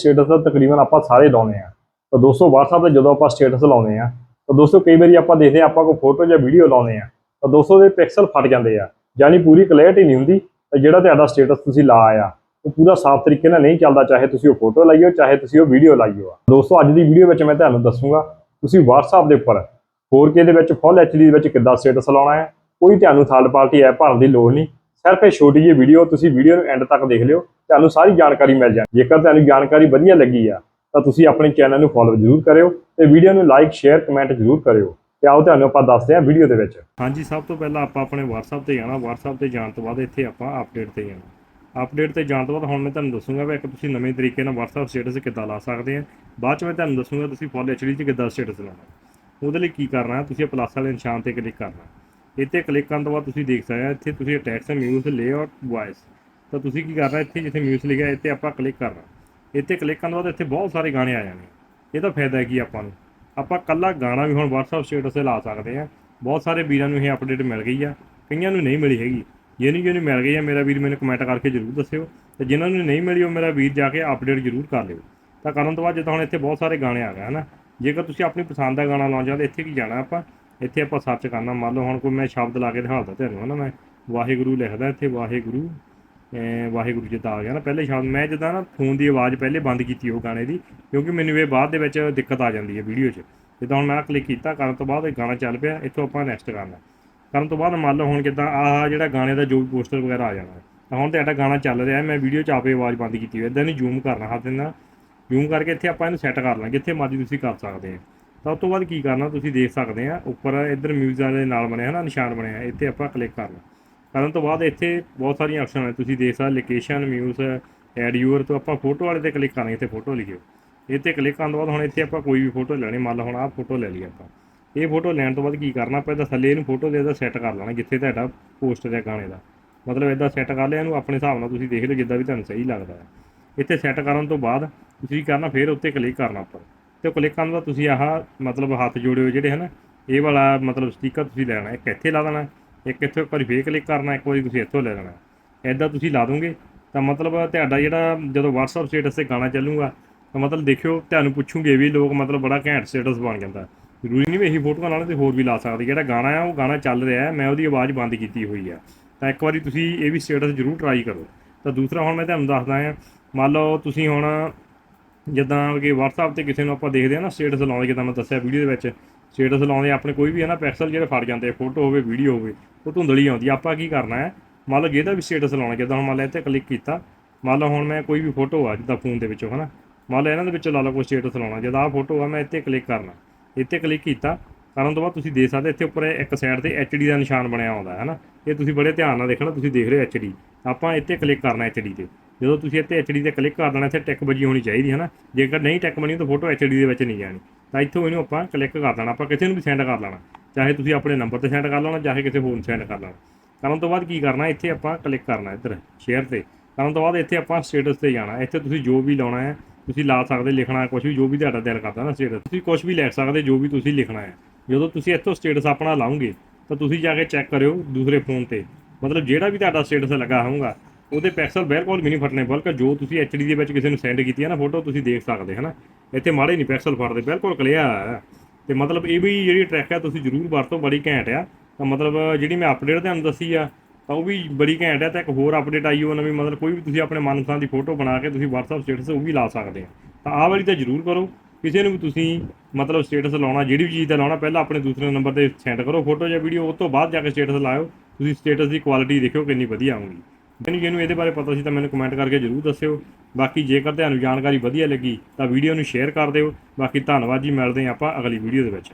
Status ਤਾਂ ਤਕਰੀਬਨ ਆਪਾਂ ਸਾਰੇ ਲਾਉਂਦੇ ਆ ਤਾਂ ਦੋਸਤੋ, WhatsApp ਤੇ ਜਦੋਂ ਆਪਾਂ ਸਟੇਟਸ ਲਾਉਂਦੇ ਆ ਤਾਂ ਦੋਸਤੋ ਕਈ ਵਾਰੀ ਆਪਾਂ ਦੇਖਦੇ ਆ ਆਪਾਂ ਕੋਈ ਫੋਟੋ ਜਾਂ ਵੀਡੀਓ ਲਾਉਂਦੇ ਆ ਤਾਂ ਦੋਸਤੋ ਦੇ ਪਿਕਸਲ ਫਟ ਜਾਂਦੇ ਆ। ਯਾਨੀ ਪੂਰੀ ਕਲੈਰਿਟੀ ਨਹੀਂ ਹੁੰਦੀ, ਤਾਂ ਜਿਹੜਾ ਤੁਹਾਡਾ ਸਟੇਟਸ ਤੁਸੀਂ ਲਾ ਆ, ਉਹ ਪੂਰਾ ਸਾਫ਼ ਤਰੀਕੇ ਨਾਲ ਨਹੀਂ ਚੱਲਦਾ, ਚਾਹੇ ਤੁਸੀਂ ਉਹ ਫੋਟੋ ਲਾਈਓ, ਚਾਹੇ ਤੁਸੀਂ ਉਹ ਵੀਡੀਓ ਲਾਈਓ ਆ। ਦੋਸਤੋ, ਅੱਜ ਦੀ ਵੀਡੀਓ ਵਿੱਚ ਮੈਂ ਤੁਹਾਨੂੰ ਦੱਸੂਗਾ, ਤੁਸੀਂ WhatsApp ਦੇ ਉੱਪਰ 4K ਦੇ ਵਿੱਚ ਫੁੱਲ HD ਦੇ ਵਿੱਚ ਕਿੱਦਾਂ ਸਟੇਟਸ ਲਾਉਣਾ ਹੈ, ਕੋਈ ਤੁਹਾਨੂੰ ਥਰਡ ਪਾਰਟੀ ਐਪ ਭਰਨ ਦੀ ਲੋੜ ਨਹੀਂ। ਸਿਰਫ ਇਹ ਛੋਟੀ ਜਿਹੀ ਵੀਡੀਓ ਤੁਸੀਂ ਵੀਡੀਓ ਨੂੰ ਐਂਡ ਤੱਕ ਦੇਖ ਲਿਓ, ਤੁਹਾਨੂੰ ਸਾਰੀ ਜਾਣਕਾਰੀ ਮਿਲ ਜਾਣੀ। ਜੇਕਰ ਤੁਹਾਨੂੰ ਜਾਣਕਾਰੀ ਵਧੀਆ ਲੱਗੀ ਆ, ਤਾਂ ਤੁਸੀਂ ਆਪਣੇ ਚੈਨਲ ਨੂੰ ਫੋਲੋ ਜ਼ਰੂਰ ਕਰਿਓ ਤੇ ਵੀਡੀਓ ਨੂੰ ਲਾਈਕ ਸ਼ੇਅਰ ਕਮੈਂਟ ਜ਼ਰੂਰ ਕਰਿਓ ਤੇ ਆਓ ਤੁਹਾਨੂੰ ਆਪਾਂ ਦੱਸਦੇ ਹਾਂ ਵੀਡੀਓ ਦੇ ਵਿੱਚ। ਹਾਂਜੀ, ਸਭ ਤੋਂ ਪਹਿਲਾਂ ਆਪਾਂ ਆਪਣੇ WhatsApp ਤੇ ਜਾਣਾ। WhatsApp ਤੇ ਜਾਣ ਤੋਂ ਬਾਅਦ ਇੱਥੇ ਆਪਾਂ ਅਪਡੇਟ ਤੇ ਜਾਣਾ। ਅਪਡੇਟ ਤੇ ਜਾਣ ਤੋਂ ਬਾਅਦ ਹੁਣ ਮੈਂ ਤੁਹਾਨੂੰ ਦੱਸੂਗਾ ਵੀ ਇੱਕ ਤੁਸੀਂ ਨਵੇਂ ਤਰੀਕੇ ਨਾਲ WhatsApp ਸਟੇਟਸ ਕਿੱਦਾਂ ਲਾ ਸਕਦੇ ਆ। ਬਾਅਦ ਚ ਮੈਂ ਤੁਹਾਨੂੰ ਦੱਸੂਗਾ ਤੁਸੀਂ ਫੁੱਲ HD 'ਚ ਕਿੱਦਾਂ ਸਟੇਟਸ ਲਾਉਣਾ। ਉਹਦੇ ਲਈ ਕੀ ਕਰਨਾ ਤੁਸੀਂ ਪਲੱਸ ਵਾਲੇ ਨਿਸ਼ਾਨ ਤੇ ਕਲਿੱਕ ਕਰਨਾ ਇੱਥੇ ਕਲਿੱਕ ਕਰਨ ਤੋਂ ਬਾਅਦ ਤੁਸੀਂ ਦੇਖ ਸਕਦੇ ਹੋ, ਇੱਥੇ ਤੁਸੀਂ ਟੈਕਸਟ ਮਿਊਜ਼ ਲੇਆਊਟ ਵੌਇਸ ਤਾਂ ਤੁਸੀਂ ਕੀ ਕਰਨਾ, ਇੱਥੇ ਜਿੱਥੇ ਮਿਊਜ਼ ਲਿਖਿਆ, ਇੱਥੇ ਆਪਾਂ ਕਲਿੱਕ ਕਰਨਾ। ਇੱਥੇ ਕਲਿੱਕ ਕਰਨ ਤੋਂ ਬਾਅਦ ਇੱਥੇ ਬਹੁਤ ਸਾਰੇ ਗਾਣੇ ਆ ਜਾਣੇ। ਇਹਦਾ ਫਾਇਦਾ ਹੈ ਕੀ ਆਪਾਂ ਨੂੰ? ਆਪਾਂ ਕੱਲਾ ਗਾਣਾ ਵੀ ਹੁਣ WhatsApp ਸਟੇਟਸ ਤੇ ਲਾ ਸਕਦੇ ਆ ਬਹੁਤ ਸਾਰੇ ਵੀਰਾਂ ਨੂੰ ਇਹ ਅਪਡੇਟ ਮਿਲ ਗਈ ਆ। ਕਈਆਂ ਨੂੰ ਨਹੀਂ ਮਿਲੀ ਹੈਗੀ। ਜਿਹਨੂੰ ਜਿਹਨੂੰ ਮਿਲ ਗਈ ਆ, ਮੇਰਾ ਵੀਰ ਮੈਨੂੰ ਕਮੈਂਟ ਕਰਕੇ ਜ਼ਰੂਰ ਦੱਸਿਓ। ਤੇ ਜਿਨ੍ਹਾਂ ਨੂੰ ਨਹੀਂ ਮਿਲੀ, ਉਹ ਮੇਰਾ ਵੀਰ ਜਾ ਕੇ ਅਪਡੇਟ ਜ਼ਰੂਰ ਕਰ ਲਿਓ। ਤਾਂ ਕਰਨ ਤੋਂ ਬਾਅਦ ਜਿੱਦਾਂ ਹੁਣ ਇੱਥੇ ਬਹੁਤ ਸਾਰੇ ਗਾਣੇ ਆ ਗਏ, ਹਨਾ? ਜੇਕਰ ਤੁਸੀਂ ਆਪਣੀ ਪਸੰਦ ਦਾ ਗਾਣਾ ਲਾਉਣਾ ਚਾਹੁੰਦੇ ਇੱਥੇ ਕੀ ਜਾਣਾ ਆਪਾਂ? ਇੱਥੇ ਆਪਾਂ ਸਰਚ ਕਰਨਾ, ਮੰਨ ਲਓ ਹੁਣ ਕੋਈ ਮੈਂ ਸ਼ਬਦ ਲਾ ਕੇ ਦਿਖਾਉਂਦਾ ਤੁਹਾਨੂੰ, ਹਨਾ ਮੈਂ, ਵਾਹਿਗੁਰੂ ਲਿਖਦਾ ਇੱਥੇ ਵਾਹਿਗੁਰੂ ਅਮ ਵਾਹਿਗੁਰੂ ਜਿੱਦਾਂ ਆ ਗਿਆ ਨਾ, ਪਹਿਲੇ ਸ਼ਬਦ, ਮੈਂ ਜਿੱਦਾਂ ਨਾ ਫੋਨ ਦੀ ਆਵਾਜ਼ ਪਹਿਲੇ ਬੰਦ ਕੀਤੀ ਉਹ ਗਾਣੇ ਦੀ, ਕਿਉਂਕਿ ਮੈਨੂੰ ਇਹ ਬਾਅਦ ਦੇ ਵਿੱਚ ਦਿੱਕਤ ਆ ਜਾਂਦੀ ਹੈ ਵੀਡੀਓ 'ਚ। ਜਿੱਦਾਂ ਹੁਣ ਮੈਂ ਕਲਿੱਕ ਕੀਤਾ, ਕਰਨ ਤੋਂ ਬਾਅਦ ਇਹ ਗਾਣਾ ਚੱਲ ਪਿਆ, ਇੱਥੋਂ ਆਪਾਂ ਨੈਕਸਟ ਕਰਨਾ। ਕਰਨ ਤੋਂ ਬਾਅਦ ਮੰਨ ਲਓ ਹੁਣ ਕਿੱਦਾਂ ਆਹ ਜਿਹੜਾ ਗਾਣੇ ਦਾ ਜੋ ਵੀ ਪੋਸਟਰ ਵਗੈਰਾ ਆ ਜਾਣਾ, ਤਾਂ ਹੁਣ ਤੁਹਾਡਾ ਗਾਣਾ ਚੱਲ ਰਿਹਾ, ਮੈਂ ਵੀਡੀਓ 'ਚ ਆਪੇ ਆਵਾਜ਼ ਬੰਦ ਕੀਤੀ ਹੋਈ ਇਦਾਂ ਨਹੀਂ ਜ਼ੂਮ ਕਰਨਾ ਹੱਥ ਨਾਲ। ਜ਼ੂਮ ਕਰਕੇ ਇੱਥੇ ਆਪਾਂ ਇਹਨੂੰ ਸੈੱਟ ਕਰ ਲਾਂਗੇ, ਜਿੱਥੇ ਮਰਜ਼ੀ ਤੁਸੀਂ ਕਰ ਸਕਦੇ ਆ ਤਾਂ ਉਸ ਤੋਂ ਬਾਅਦ ਕੀ ਕਰਨਾ, ਤੁਸੀਂ ਦੇਖ ਸਕਦੇ ਆ, ਉੱਪਰ ਇੱਧਰ ਮਿਊਜ਼ਿਕ ਦੇ ਨਾਲ ਬਣਿਆ ਹੈ ਨਾ, ਨਿਸ਼ਾਨ ਬਣਿਆ ਇੱਥੇ ਆਪਾਂ ਕਲਿੱਕ ਕਰਨਾ। ਕਰਨ ਤੋਂ ਬਾਅਦ ਇੱਥੇ ਬਹੁਤ ਸਾਰੀਆਂ ਆਪਸ਼ਨ ਹੈ ਤੁਸੀਂ ਦੇਖ ਸਕਦੇ ਲੋਕੇਸ਼ਨ ਮਿਊਜ਼ ਐਡ ਯੂਅਰ ਤੋਂ ਆਪਾਂ ਫੋਟੋ ਵਾਲੇ ਤੇ ਕਲਿੱਕ ਕਰਾਂਗੇ ਇੱਥੇ ਫੋਟੋ ਲਿਖਿਓ। ਇੱਥੇ ਕਲਿੱਕ ਕਰਨ ਤੋਂ ਬਾਅਦ ਹੁਣ ਇੱਥੇ ਆਪਾਂ ਕੋਈ ਵੀ ਫੋਟੋ ਲੈਣੀ, ਮੰਨ ਲਓ ਹੁਣ ਆਹ ਫੋਟੋ ਲੈ ਲਈ ਆਪਾਂ। ਇਹ ਫੋਟੋ ਲੈਣ ਤੋਂ ਬਾਅਦ ਕੀ ਕਰਨਾ, ਆਪਾਂ ਇਹਦਾ ਥੱਲੇ ਇਹਨੂੰ ਫੋਟੋ ਦੇ ਇਹਦਾ ਸੈੱਟ ਕਰ ਲੈਣਾ, ਜਿੱਥੇ ਤੁਹਾਡਾ ਪੋਸਟਰ ਹੈ ਗਾਣੇ ਦਾ। ਮਤਲਬ ਇਦਾਂ ਸੈੱਟ ਕਰ ਲਿਆ, ਇਹਨੂੰ ਆਪਣੇ ਹਿਸਾਬ ਨਾਲ ਤੁਸੀਂ ਦੇਖ ਲਓ, ਜਿੱਦਾਂ ਵੀ ਤੁਹਾਨੂੰ ਸਹੀ ਲੱਗਦਾ ਹੈ। ਇੱਥੇ ਸੈੱਟ ਕਰਨ ਤੋਂ ਬਾਅਦ ਤੁਸੀਂ ਕੀ ਕਰਨਾ, ਫਿਰ ਉੱਤੇ ਕਲਿੱਕ ਕਰਨਾ ਉੱਪਰ ਤੇ ਕਲਿੱਕ ਕਰਨ ਦਾ ਤੁਸੀਂ ਆਹ ਮਤਲਬ ਹੱਥ ਜੋੜਿਓ ਹੋਏ ਜਿਹੜੇ ਹਨ, ਇਹ ਵਾਲਾ ਮਤਲਬ ਸਟicker ਤੁਸੀਂ ਲੈਣਾ, ਇੱਕ ਇੱਥੇ ਲਾ ਦੇਣਾ, ਇੱਕ ਇੱਥੇ ਇੱਕ ਵਾਰੀ ਫੇਰ ਕਲਿੱਕ ਕਰਨਾ, ਇੱਕ ਵਾਰੀ ਤੁਸੀਂ ਇੱਥੋਂ ਲੈ ਲੈਣਾ। ਐਦਾਂ ਤੁਸੀਂ ਲਾ ਦੋਗੇ, ਤਾਂ ਮਤਲਬ ਤੁਹਾਡਾ ਜਿਹੜਾ ਜਦੋਂ WhatsApp ਸਟੇਟਸ ਤੇ ਗਾਣਾ ਚੱਲੂਗਾ, ਤਾਂ ਮਤਲਬ ਦੇਖਿਓ, ਤੁਹਾਨੂੰ ਪੁੱਛੂਗੇ ਵੀ ਲੋਕ ਮਤਲਬ ਬੜਾ ਘੈਂਟ ਸਟੇਟਸ ਬਣ ਜਾਂਦਾ। ਜ਼ਰੂਰੀ ਨਹੀਂ ਵੀ ਇਹੀ ਫੋਟੋਆਂ ਨਾਲ ਤੇ ਹੋਰ ਵੀ ਲਾ ਸਕਦੇ, ਜਿਹੜਾ ਗਾਣਾ ਆ, ਉਹ ਗਾਣਾ ਚੱਲ ਰਿਹਾ ਹੈ ਮੈਂ ਉਹਦੀ ਆਵਾਜ਼ ਬੰਦ ਕੀਤੀ ਹੋਈ ਆ। ਤਾਂ ਇੱਕ ਵਾਰੀ ਤੁਸੀਂ ਇਹ ਵੀ ਸਟੇਟਸ ਜ਼ਰੂਰ ਟਰਾਈ ਕਰੋ। ਤਾਂ ਦੂਸਰਾ ਹੁਣ ਮੈਂ ਤੁਹਾਨੂੰ ਦੱਸਦਾ ਆ, ਮੰਨ ਲਓ ਤੁਸੀਂ ਹੁਣ ਜਿੱਦਾਂ ਕਿ WhatsApp ਤੇ ਕਿਸੇ ਨੂੰ ਆਪਾਂ ਦੇਖਦੇ ਆ ਨਾ ਸਟੇਟਸ ਲਾਉਂਦੇ ਜਿੱਦਾਂ ਮੈਂ ਦੱਸਿਆ ਵੀਡੀਓ ਦੇ ਵਿੱਚ ਸਟੇਟਸ ਲਾਉਂਦੇ ਆਪਣੇ ਕੋਈ ਵੀ ਹੈ ਨਾ ਪਿਕਸਲ ਜਿਹੜੇ ਫੜ ਜਾਂਦੇ ਫੋਟੋ ਹੋਵੇ ਵੀਡੀਓ ਹੋਵੇ, ਉਹ ਧੁੰਦਲੀ ਆਉਂਦੀ ਆਪਾਂ ਕੀ ਕਰਨਾ ਹੈ, ਮੰਨ ਲਓ ਜਿਹਦਾ ਵੀ ਸਟੇਟਸ ਲਾਉਣਾ, ਜਿੱਦਾਂ ਹੁਣ ਮੰਨ ਲਓ ਇੱਥੇ ਕਲਿੱਕ ਕੀਤਾ, ਮੰਨ ਲਓ ਹੁਣ ਮੈਂ ਕੋਈ ਵੀ ਫੋਟੋ ਆ, ਜਿੱਦਾਂ ਫੋਨ ਦੇ ਵਿੱਚੋਂ, ਹਨਾ। ਮੰਨ ਲਓ ਇਹਨਾਂ ਦੇ ਵਿੱਚੋਂ ਲਾ ਲਓ ਕੋਈ ਸਟੇਟਸ ਲਾਉਣਾ, ਜਦ ਆਹ ਫੋਟੋ ਆ, ਮੈਂ ਇੱਥੇ ਕਲਿੱਕ ਕਰਨਾ। ਇੱਥੇ ਕਲਿੱਕ ਕੀਤਾ, ਕਰਨ ਤੋਂ ਬਾਅਦ ਤੁਸੀਂ ਦੇਖ ਸਕਦੇ, ਇੱਥੇ ਉੱਪਰ ਇੱਕ ਸਾਈਡ ਤੇ HD ਦਾ ਨਿਸ਼ਾਨ ਬਣਿਆ ਆਉਂਦਾ ਹੈ ਨਾ ਇਹ ਤੁਸੀਂ ਬੜੇ ਧਿਆਨ ਨਾਲ ਦੇਖਣਾ, ਤੁਸੀਂ ਦੇਖ ਰਹੇ ਹੋ HD ਆਪਾਂ ਇੱਥੇ ਕਲਿੱਕ ਕਰਨਾ HD ਤੇ। ਜਦੋਂ ਤੁਸੀਂ ਇੱਥੇ HD ਤੇ ਕਲਿੱਕ ਕਰ ਦੇਣਾ ਇੱਥੇ ਟਿਕ ਵੱਜੀ ਹੋਣੀ ਚਾਹੀਦੀ ਹੈ ਨਾ, ਜੇਕਰ ਨਹੀਂ ਟਿਕ ਬਣੀ ਤਾਂ ਫੋਟੋ HD ਦੇ ਵਿੱਚ ਨਹੀਂ ਜਾਣੀ। ਤਾਂ ਇੱਥੋਂ ਇਹਨੂੰ ਆਪਾਂ ਕਲਿੱਕ ਕਰ ਦੇਣਾ ਆਪਾਂ ਕਿਸੇ ਨੂੰ ਵੀ ਸੈਂਡ ਕਰ ਲੈਣਾ। ਚਾਹੇ ਤੁਸੀਂ ਆਪਣੇ ਨੰਬਰ ਤੇ ਸੈਂਡ ਕਰ ਲੈਣਾ, ਚਾਹੇ ਕਿਸੇ ਹੋਰ ਨੂੰ ਸੈਂਡ ਕਰ ਲੈਣਾ। ਕਰਨ ਤੋਂ ਬਾਅਦ ਕੀ ਕਰਨਾ, ਇੱਥੇ ਆਪਾਂ ਕਲਿੱਕ ਕਰਨਾ ਇੱਧਰ ਸ਼ੇਅਰ ਤੇ। ਕਰਨ ਤੋਂ ਬਾਅਦ ਇੱਥੇ ਆਪਾਂ ਸਟੇਟਸ ਤੇ ਜਾਣਾ। ਇੱਥੇ ਤੁਸੀਂ ਜੋ ਵੀ ਲਾਉਣਾ ਹੈ, ਤੁਸੀਂ ਲਾ ਸਕਦੇ, ਲਿਖਣਾ ਕੁਝ ਵੀ ਜੋ ਵੀ ਤੁਹਾਡਾ ਦਿਲ ਕਰਦਾ ਨਾ ਸਟੇਟਸ ਤੁਸੀਂ ਕੁਝ ਵੀ ਲਿਖ ਸਕਦੇ, ਜੋ ਵੀ ਤੁਸੀਂ ਲਿਖਣਾ ਹੈ। ਜਦੋਂ ਤੁਸੀਂ ਇੱਥੋਂ ਸਟੇਟਸ ਆਪਣਾ ਲਾਉਂਗੇ ਤਾਂ ਤੁਸੀਂ ਜਾ ਕੇ ਚੈੱਕ ਕਰਿਓ ਦੂਸਰੇ ਫੋਨ ਤੇ। ਮਤਲਬ ਜਿਹੜਾ ਵੀ ਤੁਹਾਡਾ ਸਟੇਟਸ ਲੱਗਾ ਹੋਊਗਾ ਉਹਦੇ ਪਿਕਸਲ ਬਿਲਕੁਲ ਵੀ ਨਹੀਂ ਫਟਣੇ, ਬਲਕਿ ਜੋ ਤੁਸੀਂ HD ਦੇ ਵਿੱਚ ਕਿਸੇ ਨੂੰ ਸੈਂਡ ਕੀਤੀ ਹੈ ਨਾ ਫੋਟੋ ਤੁਸੀਂ ਦੇਖ ਸਕਦੇ, ਹਨਾ? ਇੱਥੇ ਮਾੜੇ ਨਹੀਂ ਪਿਕਸਲ ਫਟਦੇ, ਬਿਲਕੁਲ ਕਲੀਅਰ ਹੈ ਤੇ ਮਤਲਬ ਇਹ ਵੀ ਜਿਹੜੀ ਟਰੈਕ ਹੈ ਤੁਸੀਂ ਜ਼ਰੂਰ ਵਰਤੋ, ਬੜੀ ਘੈਂਟ ਆ। ਤਾਂ ਮਤਲਬ ਜਿਹੜੀ ਮੈਂ ਅਪਡੇਟ ਤੁਹਾਨੂੰ ਦੱਸੀ ਆ, ਤਾਂ ਉਹ ਵੀ ਬੜੀ ਘੈਂਟ ਆ, ਤਾਂ ਇੱਕ ਹੋਰ ਅਪਡੇਟ ਆਈ ਉਹ ਨਵੀਂ ਮਤਲਬ ਕੋਈ ਵੀ ਤੁਸੀਂ ਆਪਣੇ ਮਨਪਸੰਦ ਦੀ ਫੋਟੋ ਬਣਾ ਕੇ ਤੁਸੀਂ WhatsApp ਸਟੇਟਸ ਉਹ ਵੀ ਲਾ ਸਕਦੇ ਆ। ਤਾਂ ਆਹ ਵਾਲੀ ਤਾਂ ਜ਼ਰੂਰ ਕਰੋ। ਕਿਸੇ ਨੂੰ ਵੀ ਤੁਸੀਂ ਮਤਲਬ ਸਟੇਟਸ ਲਾਉਣਾ, ਜਿਹੜੀ ਵੀ ਚੀਜ਼ ਦਾ ਲਾਉਣਾ, ਪਹਿਲਾਂ ਆਪਣੇ ਦੂਸਰੇ ਨੰਬਰ ਤੇ ਸੈਂਡ ਕਰੋ ਫੋਟੋ ਜਾਂ ਵੀਡੀਓ ਉਸ ਤੋਂ ਬਾਅਦ ਜਾ ਕੇ ਸਟੇਟਸ ਲਾਇਓ। ਤੁਸੀਂ ਸਟੇਟਸ ਦੀ ਕੁਆਲਿਟੀ ਦੇਖਿਓ, ਕਿੰਨੀ ਵਧੀਆ ਆਉਂਗੀ ਜਿਹਨੂੰ ਜਿਹਨੂੰ ਇਹਦੇ ਬਾਰੇ ਪਤਾ ਸੀ ਤਾਂ ਮੈਨੂੰ ਕਮੈਂਟ ਕਰਕੇ ਜਰੂਰ ਦੱਸਿਓ। ਬਾਕੀ ਜੇਕਰ ਤੁਹਾਨੂੰ ਜਾਣਕਾਰੀ ਵਧੀਆ ਲੱਗੀ, ਤਾਂ ਵੀਡੀਓ ਨੂੰ ਸ਼ੇਅਰ ਕਰ ਦਿਓ। ਬਾਕੀ ਧੰਨਵਾਦ ਜੀ, ਮਿਲਦੇ ਹਾਂ ਆਪਾਂ ਅਗਲੀ ਵੀਡੀਓ ਦੇ ਵਿੱਚ।